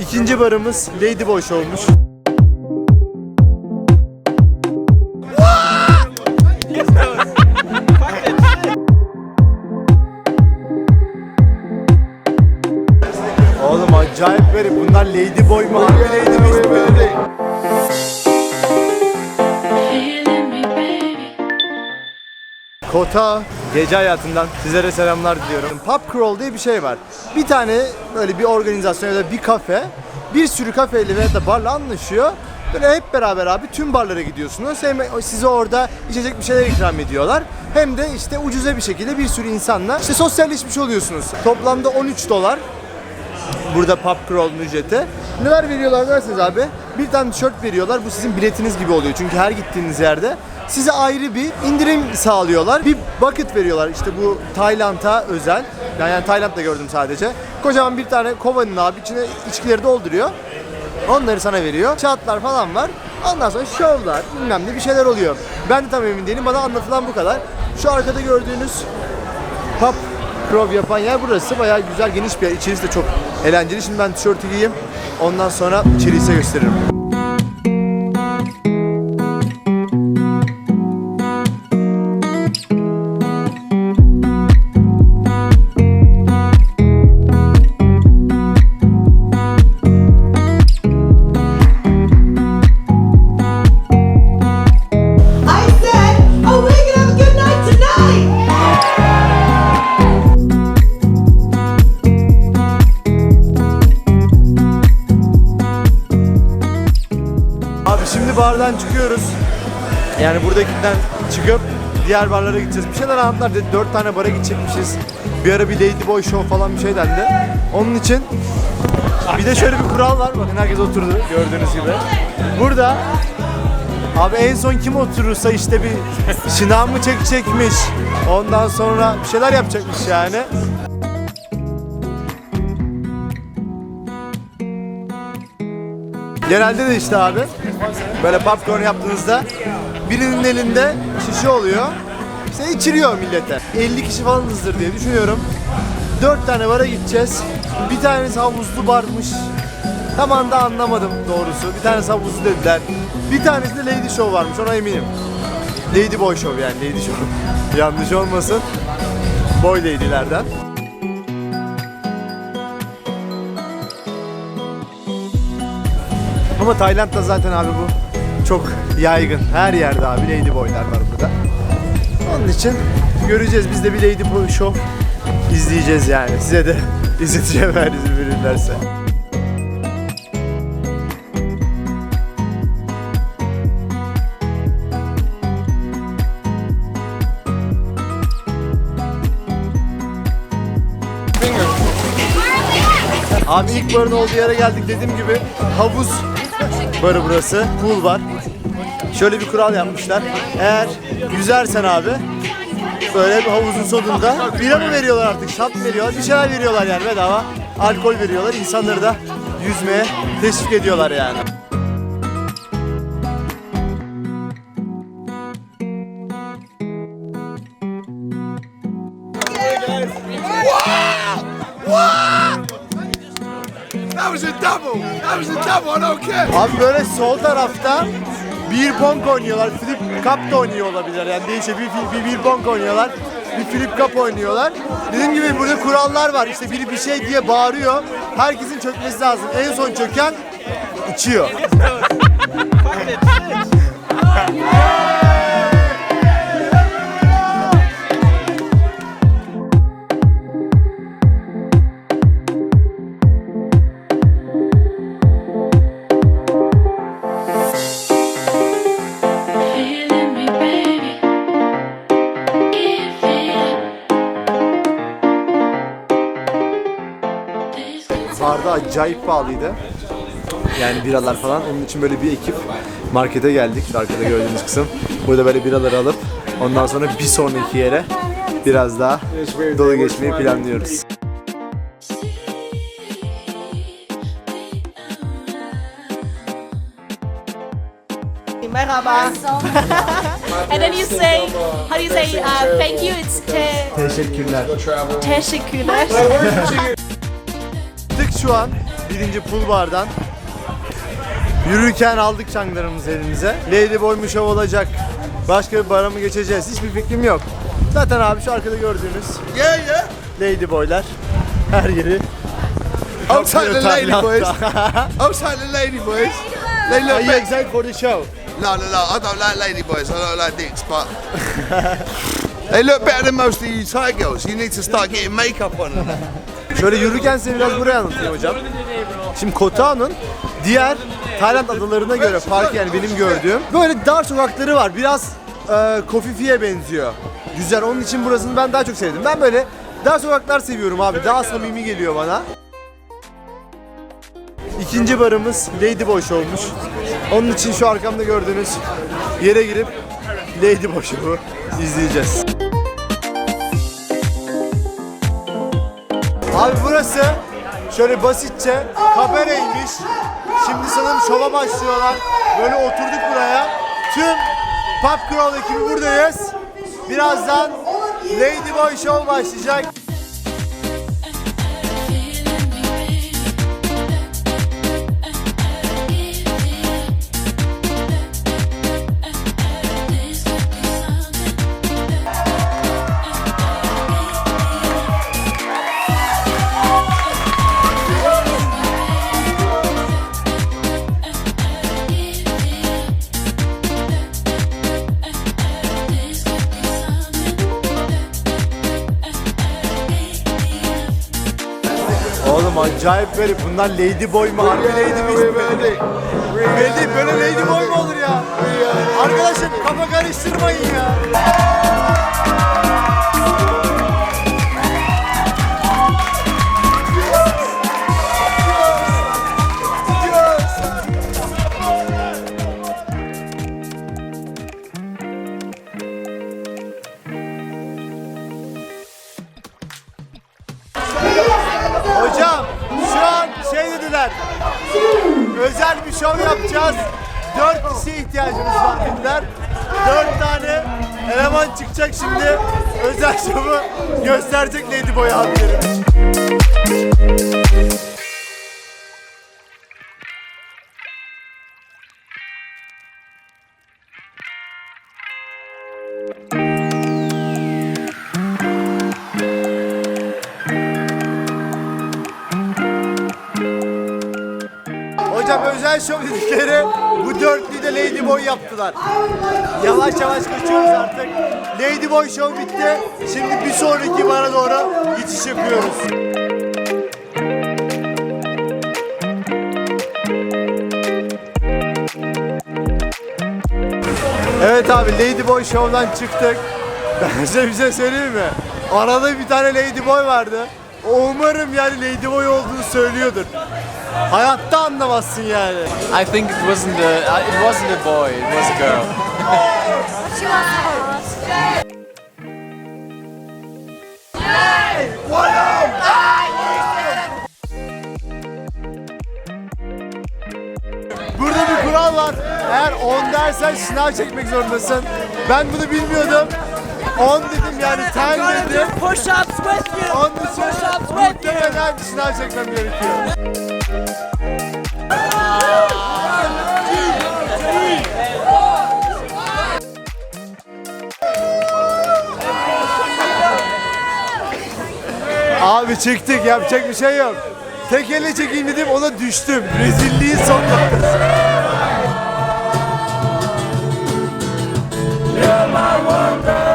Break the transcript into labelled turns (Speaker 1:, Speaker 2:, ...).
Speaker 1: İkinci barımız Ladyboy Show'muş. Oğlum acayip garip. Bunlar Ladyboy mu? Harbi Lady mi? Hiç Kota gece hayatından sizlere selamlar diliyorum. Pub crawl diye bir şey var. Bir tane böyle bir organizasyon ya da bir kafe bir sürü kafeyle veya da barla anlaşıyor. Böyle hep beraber abi tüm barlara gidiyorsunuz. Hem size orada içecek bir şeyler ikram ediyorlar. Hem de işte ucuza bir şekilde bir sürü insanla işte sosyalleşmiş oluyorsunuz. Toplamda 13 dolar burada pub crawl'un ücreti. Neler veriyorlar derseniz abi? Bir tane tişört veriyorlar. Bu sizin biletiniz gibi oluyor. Çünkü her gittiğiniz yerde size ayrı bir indirim sağlıyorlar. Bir bucket veriyorlar. İşte bu Tayland'a özel. Yani, yani Tayland'da gördüm sadece. Kocaman bir tane kovanın abi içine içkileri dolduruyor. Onları sana veriyor. Çatlar falan var. Ondan sonra şovlar, bilmem ne bir şeyler oluyor. Ben de tam emin değilim. Bana anlatılan bu kadar. Şu arkada gördüğünüz pub crawl yapan yer burası. Bayağı güzel, geniş bir yer. İçerisi de çok eğlenceli. Şimdi ben tişörtü giyeyim. Ondan sonra içeriği gösteririm. Şimdi bardan çıkıyoruz. Yani buradakinden çıkıp diğer barlara gideceğiz. Bir şeyler anlattılar dedi. Dört tane bara gidecekmişiz. Bir ara bir Ladyboy Show falan bir şey dendi. Onun için bir de şöyle bir kural var. Bakın herkes oturdu gördüğünüz gibi. Burada Abi en son kim oturursa işte bir şınav mı çekecekmiş. Ondan sonra bir şeyler yapacakmış yani. Genelde de işte abi böyle popcorn yaptığınızda birinin elinde şişe oluyor. İşte içiriyor millete. 50 kişi falanızdır diye düşünüyorum. 4 tane bara gideceğiz. Bir tanesi havuzlu barmış. Tam anda anlamadım doğrusu. Bir tanesi havuzlu dediler. Bir tanesi de Lady Show varmış ona eminim. Lady Boy Show yani Lady Show. Yanlış olmasın. Boy Lady'lerden. Ama Tayland'da zaten abi bu çok yaygın. Her yerde abi Lady var burada. Onun için göreceğiz. Biz de bir Lady Show izleyeceğiz yani. Size de izleteceğim eğer izin verirlerse. Abi ilk barın olduğu yere geldik dediğim gibi havuz barı burası. Pool var. Şöyle bir kural yapmışlar. Eğer yüzersen abi böyle bir havuzun sonunda bira mı veriyorlar artık, şat veriyorlar, bir şeyler veriyorlar yani bedava. Alkol veriyorlar. İnsanları da yüzmeye teşvik ediyorlar yani.
Speaker 2: Double. That was a double. I don't care.
Speaker 1: Abi böyle sol tarafta bir pong oynuyorlar. Flip cup da oynuyor olabilir. Yani değişik bir, bir, bir, bir pong oynuyorlar. Bir flip cup oynuyorlar. Dediğim gibi burada kurallar var. İşte biri bir şey diye bağırıyor. Herkesin çökmesi lazım. En son çöken içiyor. Barda acayip pahalıydı. Yani biralar falan. Onun için böyle bir ekip markete geldik. Arkada gördüğünüz kısım. Burada böyle biraları alıp ondan sonra bir sonraki yere biraz daha dolu geçmeyi planlıyoruz.
Speaker 3: Merhaba. and then you say, how do you say uh, thank you? It's te
Speaker 1: Teşekkürler.
Speaker 3: teşekkürler.
Speaker 1: Şu an birinci pool bardan. Yürürken aldık çanglarımızı elimize. Ladyboy şov olacak. Başka bir bara mı geçeceğiz? Hiçbir fikrim yok. Zaten abi şu arkada gördüğünüz
Speaker 2: Yeah, yeah.
Speaker 1: Ladyboylar her yeri.
Speaker 2: Take the lady boys. Take the lady boys. They
Speaker 1: Are
Speaker 2: look
Speaker 1: you
Speaker 2: better.
Speaker 1: excited for the show?
Speaker 2: No, no, no. I don't like lady boys. I don't like dicks, but they look better than most of you Thai girls. You need to start getting makeup on them.
Speaker 1: Şöyle yürürken size biraz buraya anlatayım hocam. Şimdi Koh diğer Tayland adalarına göre farkı yani benim gördüğüm böyle dar sokakları var. Biraz e, Phi'ye benziyor. Güzel. Onun için burasını ben daha çok sevdim. Ben böyle dar sokaklar seviyorum abi. Daha samimi geliyor bana. İkinci barımız Ladyboy Show'muş. Onun için şu arkamda gördüğünüz yere girip Ladyboy Show'u izleyeceğiz. Abi burası şöyle basitçe kabareymiş. Şimdi sanırım şova başlıyorlar. Böyle oturduk buraya. Tüm Pop Crawl ekibi buradayız. Birazdan Ladyboy Show başlayacak. Oğlum acayip garip. Bunlar Ladyboy mu? Harbi Lady mi? Belli değil. Böyle Ladyboy mu olur ya? Arkadaşım kafa karıştırmayın ya. Hocam şu an şey dediler. Özel bir şov yapacağız. Dört kişiye ihtiyacımız var dediler. Dört tane eleman çıkacak şimdi. Özel şovu gösterecek Ladyboy abilerim. Özel şov dedikleri bu dörtlüyü de Ladyboy yaptılar. Yavaş yavaş kaçıyoruz artık. Ladyboy Show bitti. Şimdi bir sonraki bara doğru geçiş yapıyoruz. Evet abi Ladyboy Show'dan çıktık. Ben size bir şey söyleyeyim mi? Arada bir tane Ladyboy vardı. Umarım yani Ladyboy olduğunu söylüyordur. Hayatta anlamazsın yani.
Speaker 4: I think it wasn't a uh, it wasn't a boy, it was a girl.
Speaker 1: Burada bir kural var. Eğer 10 dersen şınav çekmek zorundasın. Ben bunu bilmiyordum. 10 dedim yani 10 dedim.
Speaker 3: Push-ups with you.
Speaker 1: 10 dışarı Muhtemelen Sinan çekmem gerekiyor. Abi çıktık yapacak bir şey yok. Tek elle çekeyim dedim ona düştüm. Rezilliğin son. You're my wonder.